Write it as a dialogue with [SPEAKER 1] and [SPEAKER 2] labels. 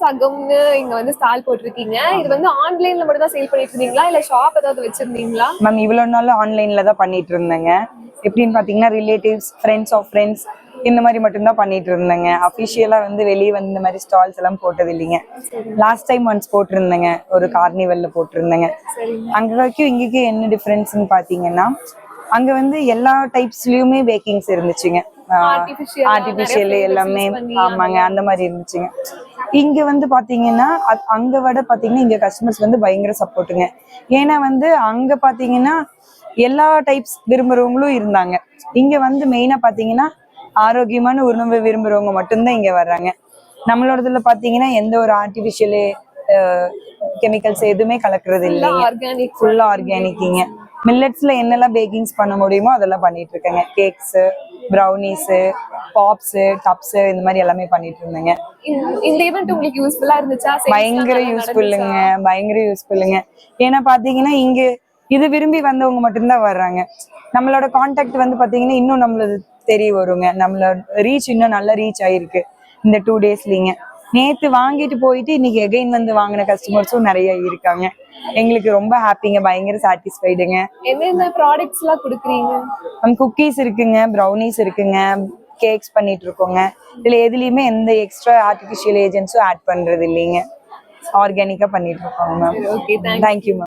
[SPEAKER 1] சகம்னு இங்க வந்து ஸ்டால் போட்டிருக்கீங்க. இது வந்து ஆன்லைன்ல மட்டும் தான் சேல் பண்ணிட்டு இருந்தீங்களா இல்ல ஷாப் ஏதாவது வச்சிருந்தீங்களா?
[SPEAKER 2] மேம் இவ்வளோ நாள் ஆன்லைனில் தான் பண்ணிட்டு இருந்தேங்க எப்படின்னு பார்த்தீங்கன்னா ரிலேட்டிவ்ஸ் ஃப்ரெண்ட்ஸ் ஆஃப் ஃப்ரெண்ட்ஸ் இந்த மாதிரி மட்டும்தான் பண்ணிட்டு இருந்தேங்க அஃபிஷியலாக வந்து வெளியே வந்து இந்த மாதிரி ஸ்டால்ஸ் எல்லாம் போட்டது இல்லைங்க லாஸ்ட் டைம் ஒன்ஸ் போட்டிருந்தேங்க. ஒரு கார்னிவல்ல போட்டிருந்தேங்க. அங்கே வரைக்கும் இங்கேக்கு என்ன டிஃப்ரென்ஸ்னு பார்த்தீங்கன்னா அங்கே வந்து எல்லா டைப்ஸ்லயுமே பேக்கிங்ஸ் இருந்துச்சுங்க.
[SPEAKER 1] Artificial ஆ
[SPEAKER 2] ஆர்டிஃபிஷியல்
[SPEAKER 1] நிறைய
[SPEAKER 2] எல்லாமே ஆமாங்க அந்த மாதிரி இருந்துச்சுங்க. இங்க வந்து பாத்தீங்கன்னா அங்க விட பாத்தீங்கன்னா இங்க கஸ்டமர்ஸ் வந்து பயங்கர சப்போர்ட்டுங்க ஏன்னா வந்து அங்க பாத்தீங்கன்னா எல்லா டைப்ஸ் விரும்புறவங்களும் இருந்தாங்க. இங்க வந்து மெயினா பாத்தீங்கன்னா ஆரோக்கியமான உணவு விரும்புறவங்க மட்டும்தான் இங்க வர்றாங்க. நம்மளோடதுல பாத்தீங்கன்னா எந்த ஒரு ஆர்டிபிஷியல் கெமிக்கல்ஸ் எதுவுமே கலக்குறது இல்லைங்க.
[SPEAKER 1] ஆர்கானிக்
[SPEAKER 2] ஃபுல்லா ஆர்கானிக்கிங்க மில்லட்ஸ்ல என்னெல்லாம் பேக்கிங்ஸ் பண்ண முடியுமோ அதெல்லாம் பண்ணிட்டு இருக்கேங்க. கேக்ஸ் ப்ரௌனிஸ் பாப்ஸ் டப்ஸ் இந்த மாதிரி எல்லாமே பண்ணிட்டு இருந்தேங்க.
[SPEAKER 1] இந்த ஈவென்ட் உங்களுக்கு யூஸ்ஃபுல்லா இருந்துச்சா?
[SPEAKER 2] பயங்கர யூஸ்ஃபுல்லுங்க? பயங்கர யூஸ்ஃபுல்லுங்க ஏன்னா பாத்தீங்கன்னா இங்க இது விரும்பி வந்தவங்க மட்டும்தான் வர்றாங்க. நம்மளோட காண்டாக்ட் வந்து பாத்தீங்கன்னா இன்னும் நம்மளது தெரிய வருங்க. நம்மளோட ரீச் இன்னும் நல்ல ரீச் ஆயிருக்கு இந்த டூ டேஸ்லிங்க நேத்து வாங்கிட்டு போயிட்டு இன்னைக்கு எகைன் வந்து வாங்கின கஸ்டமர்ஸும் நிறைய இருக்காங்க. எங்களுக்கு ரொம்ப ஹாப்பிங்க பயங்கர சாட்டிஸ்ஃபைடுங்க
[SPEAKER 1] என்னென்ன ப்ராடக்ட்ஸ் எல்லாம் கொடுக்குறீங்க?
[SPEAKER 2] நம்ம குக்கீஸ் இருக்குங்க ப்ரௌனிஸ் இருக்குங்க கேக்ஸ் பண்ணிட்டு இருக்கோங்க இதுல எதுலயுமே எந்த எக்ஸ்ட்ரா ஆர்டிஃபிஷியல் ஏஜென்ட்ஸும் ஆட் பண்றது இல்லைங்க ஆர்கானிக்கா பண்ணிட்டு இருக்கோங்க மேம்
[SPEAKER 1] ஓகே
[SPEAKER 2] தேங்க்யூ மேம்